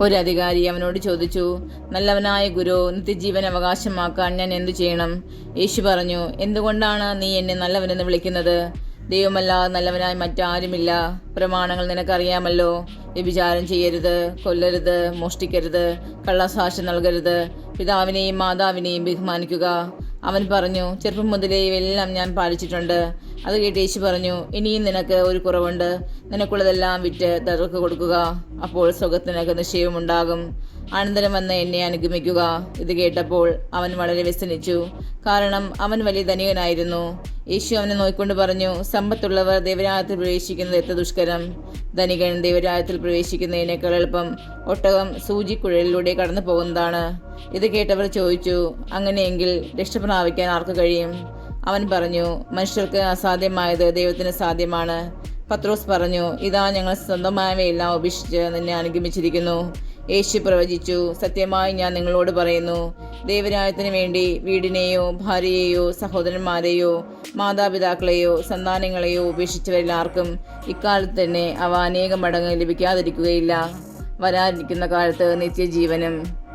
ഒരു അധികാരി അവനോട് ചോദിച്ചു നല്ലവനായ ഗുരു നിത്യജീവൻ അവകാശമാക്കാൻ ഞാൻ എന്തു ചെയ്യണം? യേശു പറഞ്ഞു എന്തുകൊണ്ടാണ് നീ എന്നെ നല്ലവനെന്ന് വിളിക്കുന്നത്? ദൈവമല്ലാതെ നല്ലവനായി മറ്റാരുമില്ല. പ്രമാണങ്ങൾ നിനക്കറിയാമല്ലോ. വ്യഭിചാരം ചെയ്യരുത് കൊല്ലരുത് മോഷ്ടിക്കരുത് കള്ളസാക്ഷി നൽകരുത്. പിതാവിനെയും മാതാവിനെയും ബഹുമാനിക്കുക. അവൻ പറഞ്ഞു ചെറുപ്പം മുതലേ ഇവയെല്ലാം ഞാൻ പാലിച്ചിട്ടുണ്ട്. അത് കേട്ട് യേശു പറഞ്ഞു ഇനിയും നിനക്ക് ഒരു കുറവുണ്ട്. നിനക്കുള്ളതെല്ലാം വിറ്റ് തകർക്ക് കൊടുക്കുക. അപ്പോൾ സുഖത്തിനൊക്കെ നിശ്ചയമുണ്ടാകും അനന്തരം വന്ന് എന്നെ അനുഗമിക്കുക. ഇത് കേട്ടപ്പോൾ അവൻ വളരെ വ്യസനിച്ചു. കാരണം അവൻ വലിയ ധനികനായിരുന്നു. യേശു അവനെ നോക്കിക്കൊണ്ട് പറഞ്ഞു സമ്പത്തുള്ളവർ ദൈവരാജ്യത്തിൽ പ്രവേശിക്കുന്നത് എത്ര ദുഷ്കരം. ധനികൻ ദൈവരാജ്യത്തിൽ പ്രവേശിക്കുന്നതിനേക്കാൾ എളുപ്പം ഒട്ടകം സൂചിക്കുഴലിലൂടെ കടന്നു പോകുന്നതാണ് ഇത് കേട്ടവർ ചോദിച്ചു അങ്ങനെയെങ്കിൽ രക്ഷ പ്രാപിക്കാൻ ആർക്ക് കഴിയും? അവൻ പറഞ്ഞു മനുഷ്യർക്ക് അസാധ്യമായത് ദൈവത്തിന് സാധ്യമാണ്. പത്രോസ് പറഞ്ഞു ഇതാ ഞങ്ങൾ സ്വന്തമായവയെല്ലാം ഉപേക്ഷിച്ച് നിന്നെ അനുഗമിച്ചിരിക്കുന്നു. യേശു പ്രവചിച്ചു. സത്യമായി ഞാൻ നിങ്ങളോട് പറയുന്നു ദൈവരായത്തിന് വേണ്ടി വീടിനെയോ ഭാര്യയെയോ സഹോദരന്മാരെയോ മാതാപിതാക്കളെയോ സന്താനങ്ങളെയോ ഉപേക്ഷിച്ചവരെല്ലാവർക്കും ഇക്കാലത്ത് തന്നെ അവ അനേകം മടങ്ങ് ലഭിക്കാതിരിക്കുകയില്ല. വരാനിരിക്കുന്ന കാലത്ത് നിത്യജീവനും